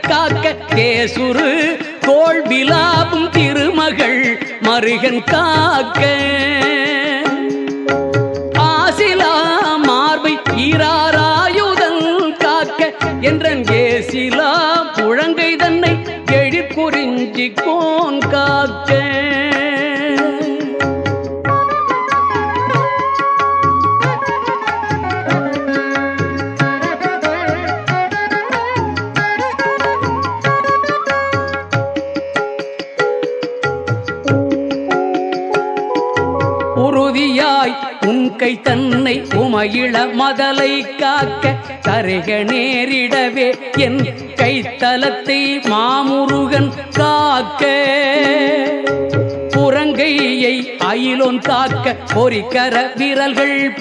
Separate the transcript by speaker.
Speaker 1: காக்க கேசுரு கோள் விலாவும் திருமகள் மருகன் காக்க. ஆசிலா மார்பை ஈராராயுதன் காக்க என்றன் ஏசிலா புழங்கை தன்னை எழிற்குறிஞ்சி கோன் காக்க. ஓவியாய் உன்கை தன்னை உமையிள மதலை காக்க தருக நேரிடவே என் கைத்தலத்தை மாமுருகன் காக்க. புறங்கையை அயிலோன் காக்க பொறிக்கர விரல்கள்